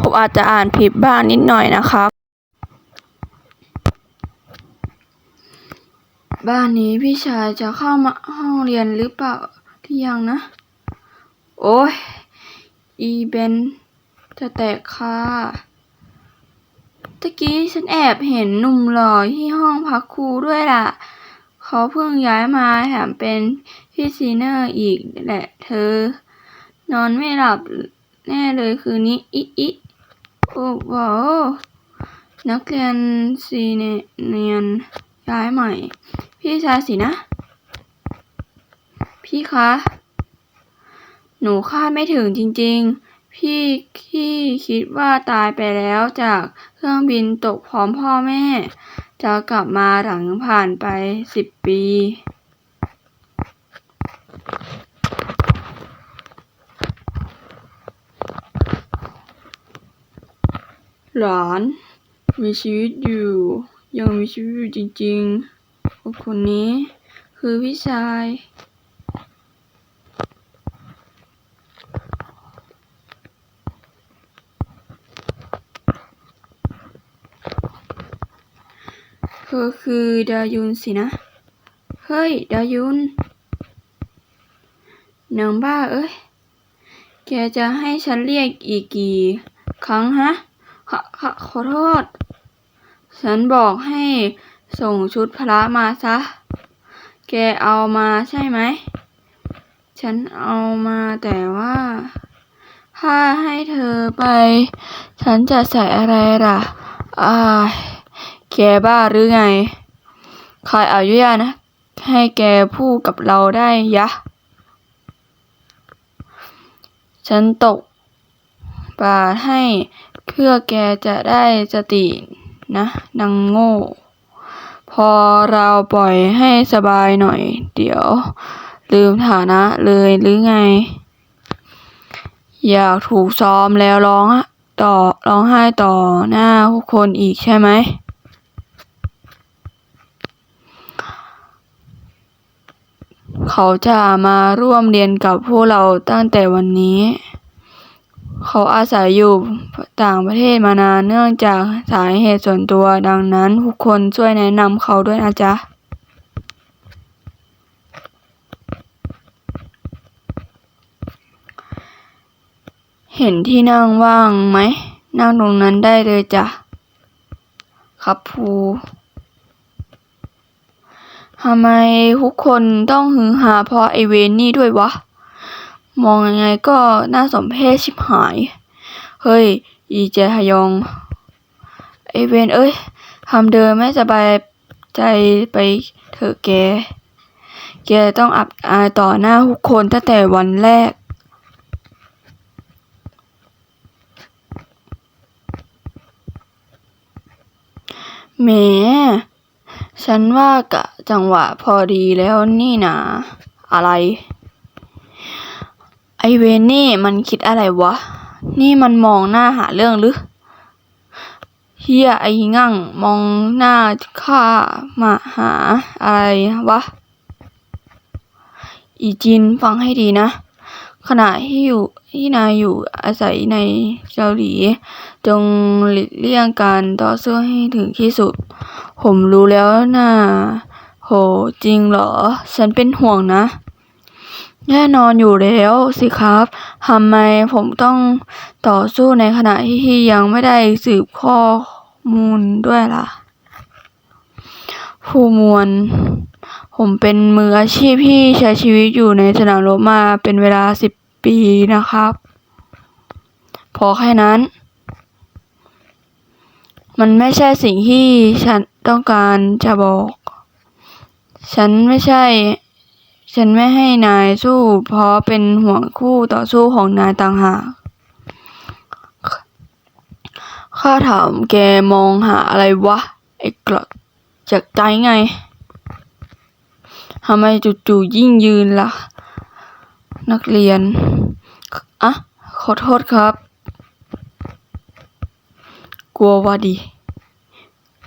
ผมอาจจะอ่านผิดบ้างนิดหน่อยนะครับ บ้านนี้พี่ชายจะเข้ามาห้องเรียนหรือเปล่าที่ยังนะ โอ้ย อีเบนจะแตกค่ะตะกี้ฉันแอบเห็นหนุ่มหล่อที่ห้องพักครูด้วยล่ะ เขาเพิ่งย้ายมาแถมเป็นพี่ซีเนอร์อีกแหละเธอ นอนไม่หลับแน่เลยคืนนี้อิอิ โอ้โหนักเรียนซีเนียนย้ายใหม่ พี่ชายสินะ พี่คะ หนูคาดไม่ถึงจริง ๆ พี่ที่คิดว่าตายไปแล้วจากเครื่องบินตกพร้อมพ่อแม่ จะกลับมาหลังผ่านไปสิบปี หลานมีชีวิตอยู่ ยังมีชีวิตอยู่จริงๆคนนี้คือพี่ชาย เธอคือดายุนสินะ เฮ้ย ดายุนนางบ้าเอ้ย แกจะให้ฉันเรียกอีกกี่ครั้งฮะ ขอขอขอโทษ ฉันบอกให้ส่งชุดพละมาซะ แกเอามาใช่ไหม ฉันเอามาแต่ว่า ถ้าให้เธอไป ฉันจะใส่อะไรล่ะอ้าแกบ้าหรือไง ใครอนุญาตนะ ให้แกพูดกับเราได้ยะ ฉันตกบาให้ เพื่อแกจะได้สตินะนางโง่ พอเราปล่อยให้สบายหน่อย เดี๋ยว ลืมฐานะเลยหรือไง อยากถูกซ้อมแล้วร้องต่อร้องไห้ต่อหน้าผู้คนอีกใช่ไหมเขาจะมาร่วมเรียนกับพวกเราตั้งแต่วันนี้ เขาอาศัยอยู่ต่างประเทศมานานเนื่องจากสาเหตุส่วนตัว ดังนั้นทุกคนช่วยแนะนำเขาด้วยนะจ๊ะเห็นที่นั่งว่างไหม นั่งตรงนั้นได้เลยจ้ะ ครับครูทำไมทุกคนต้องฮือฮาเพราะไอเวนนี่ด้วยวะ มองยังไงก็น่าสมเพชชิบหาย เฮ้ย อีเจฮยองไอเวนเอ้ยทำเดินไม่สบายใจไปเถอะแก แกต้องอับอายต่อหน้าทุกคนตั้งแต่วันแรก แหม ฉันว่ากะจังหวะพอดีแล้วนี่นะ อะไร ไอเวนนี่มันคิดอะไรวะ นี่มันมองหน้าหาเรื่องหรือเฮียไองั่งมองหน้าข้ามาหาอะไรวะ อีจินฟังให้ดีนะ ขณะที่อยู่ที่นายอยู่อาศัยในเกาหลี จงหลีกเลี่ยงการต่อสู้ให้ถึงที่สุด ผมรู้แล้วนะโหจริงเหรอ ฉันเป็นห่วงนะ แน่นอนอยู่แล้วสิครับ ทำไมผมต้องต่อสู้ในขณะที่ยังไม่ได้สืบข้อมูลด้วยล่ะ ผู้มวล ผมเป็นมืออาชีพที่ใช้ชีวิตอยู่ในสนามรบมาเป็นเวลาสิบปีนะครับ พอแค่นั้น มันไม่ใช่สิ่งที่ฉันต้องการจะบอก ฉันไม่ใช่ ฉันไม่ให้นายสู้ เพราะเป็นห่วงคู่ต่อสู้ของนายต่างหากข้าถามแกมองหาอะไรวะ ไอ้กรดจากใจไงทำไมจู่ๆยิ่งยืนล่ะ นักเรียน อะ ขอโทษครับ กลัวว่าดี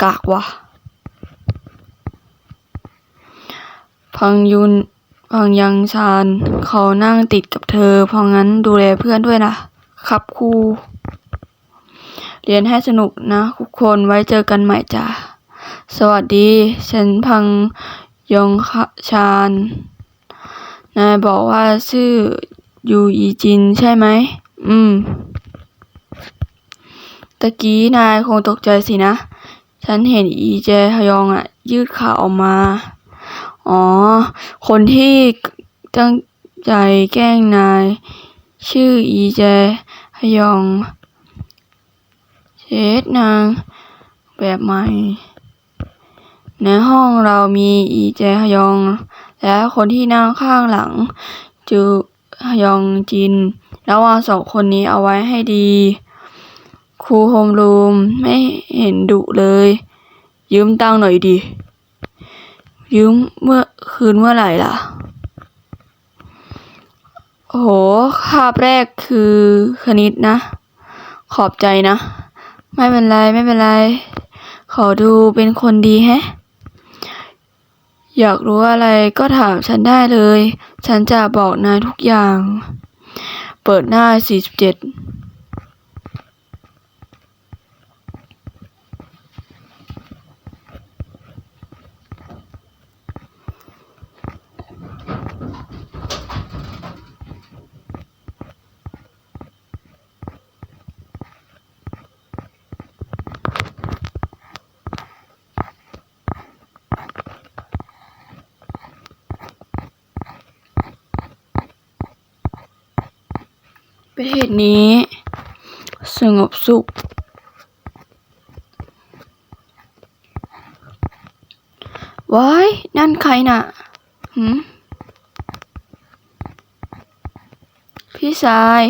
กากวะพังยุน พังยังชานเขานั่งติดกับเธอ เพราะงั้นดูแลเพื่อนด้วยนะ ครับครู เรียนให้สนุกนะทุกคนไว้เจอกันใหม่จ้าสวัสดี ฉันพังยองชาญ นายบอกว่าชื่อยูอีจินใช่ไหม อืม ตะกี้นายคงตกใจสินะ ฉันเห็นอีเจฮยองอะยืดขาออกมา อ๋อ คนที่ตั้งใจแกล้งนาย ชื่ออีเจฮยอง เชดนางแบบใหม่ ในห้องเรามีอีเจฮยอง และคนที่นั่งข้างหลัง จูฮยองจิน ระวังสองคนนี้เอาไว้ให้ดี ครูโฮมรูมไม่เห็นดุเลย ยืมตังหน่อยดิ ยืมเมื่อคืนเมื่อไหร่ล่ะ โห คาบแรกคือคณิตนะ ขอบใจนะ ไม่เป็นไรไม่เป็นไร ขอดูเป็นคนดีแฮะ อยากรู้อะไรก็ถามฉันได้เลย ฉันจะบอกนายทุกอย่าง เปิดหน้า 47 ประเทศนี้ สงบสุข ว้าย นั่นใครน่ะหืมพี่ชาย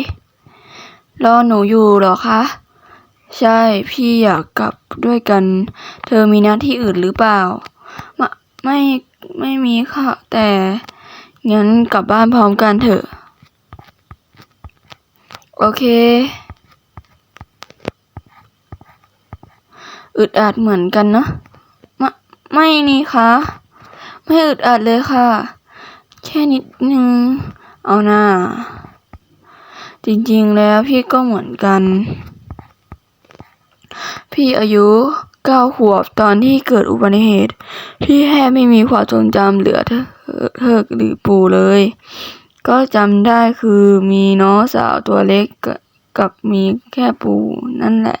รอหนูอยู่เหรอคะ ใช่ พี่อยากกลับด้วยกัน เธอมีหน้าที่อื่นหรือเปล่า ไม่ ไม่มีค่ะ แต่ งั้นกลับบ้านพร้อมกันเถอะ โอเค อึดอัดเหมือนกันเนาะไม่ไม่นี่คะไม่อึดอัดเลยค่ะ แค่นิดนึง เอาหน้า จริงๆแล้วพี่ก็เหมือนกัน พี่อายุเก้าขวบตอนที่เกิดอุบัติเหตุพี่แทบไม่มีความทรงจำเหลือเธอเธอหรือปู่เลย ก็จำได้คือมีน้องสาวตัวเล็กกับกับมีแค่ปู่นั่นแหละ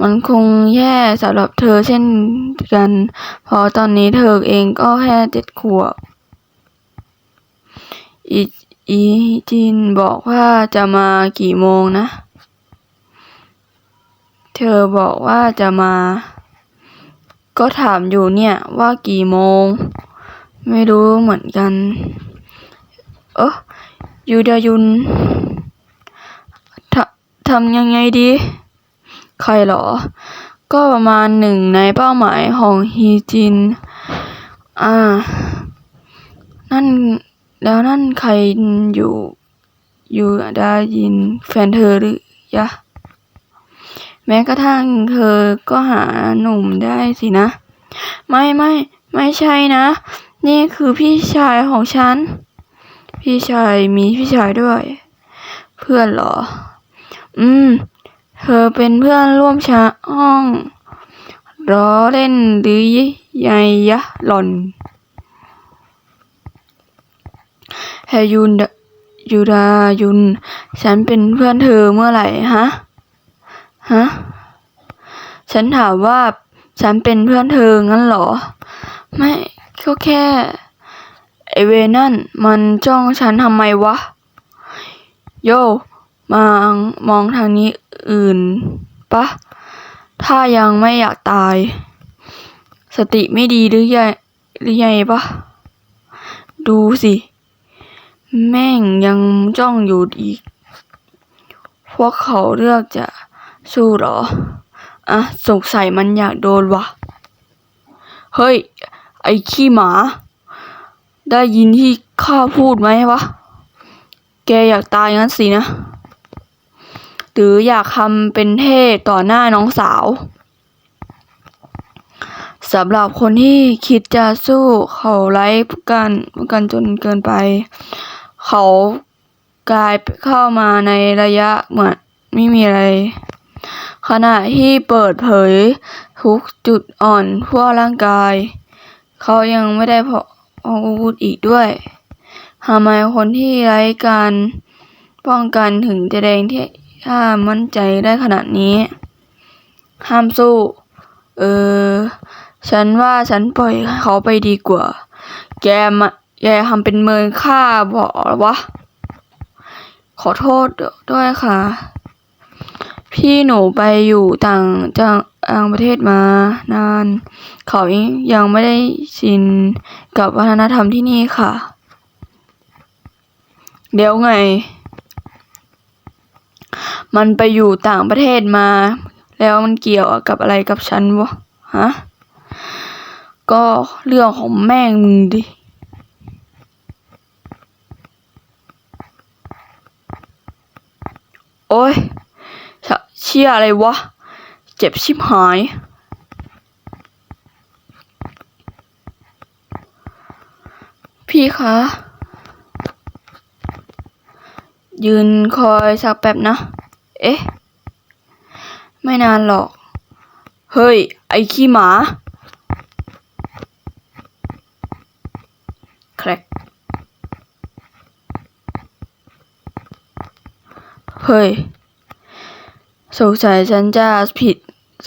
มันคงแย่สำหรับเธอเช่นกันเพราะตอนนี้เธอเองก็แค่เจ็ดขวบอีอีจินบอกว่าจะมากี่โมงนะ เธอบอกว่าจะมา ก็ถามอยู่เนี่ยว่ากี่โมง ไม่รู้เหมือนกัน เออยูดายุนทำทำยังไงดี ใครเหรอ ก็ประมาณหนึ่งในเป้าหมายของฮีจิน อ่า นั่นแล้วนั่นใครอยู่ อยู่ได้ยินแฟนเธอหรือยะ แม้กระทั่งเธอก็หาหนุ่มได้สินะ ไม่ไม่ไม่ใช่นะ นี่คือพี่ชายของฉัน พี่ชายมีพี่ชายด้วย เพื่อนเหรอ อืม เธอเป็นเพื่อนร่วมชาห้องล้อเล่นหรือไงยะหล่อนแฮยุนยูดายุน ฉันเป็นเพื่อนเธอเมื่อไหร่ฮะ ฮะ ฉันถามว่าฉันเป็นเพื่อนเธองั้นเหรอ ไม่ก็แค่ ไอเวนั่นมันจ้องฉันทำไมวะ โยมางมองทางนี้อื่นปะ ถ้ายังไม่อยากตาย สติไม่ดีหรือไงหรือไงปะ ดูสิ แม่งยังจ้องอยู่อีก พวกเขาเลือกจะสู้เหรอ อะ สงสัยมันอยากโดนวะ เฮ้ย ไอ้ขี้หมา ได้ยินที่ข้าพูดไหมวะ แกอยากตายงั้นสินะ หรืออยากทำเป็นเท่ต่อหน้าน้องสาวสำหรับคนที่คิดจะสู้เขาไร้กันกันจนเกินไป เขากลายเข้ามาในระยะเหมือนไม่มีอะไร ขณะที่เปิดเผยทุกจุดอ่อนทั่วร่างกาย เขายังไม่ได้พอ อาวุธอีกด้วยทำไมคนที่ไร้การป้องกันถึงจะแดงที่ถ้ามั่นใจได้ขนาดนี้ ห้ามสู้ เออ ฉันว่าฉันปล่อยเขาไปดีกว่า แกมาแกทำเป็นเมินฆ่าบอกวะ ขอโทษด้วยค่ะ พี่หนูไปอยู่ต่างจังต่างประเทศมานาน เขายังไม่ได้ชิน กับวัฒนธรรมที่นี่ค่ะ เดี๋ยวไง มันไปอยู่ต่างประเทศมา แล้วมันเกี่ยวกับอะไรกับฉันวะฮะก็เรื่องของแม่งมึงดิโอ้ยเชเชี่ยอะไรวะ เจ็บชิบหาย พี่คะ ยืนคอยสักแป๊บนะ เอ๊ะ ไม่นานหรอก เฮ้ย ไอ้ขี้หมา แครกเฮ้ย สงสัยฉันจะผิด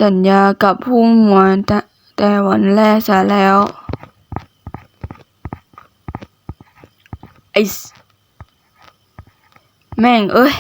สัญญากับผู้หมวดแต่วันแรกซะแล้ว ไอ้สแม่งเอ้ย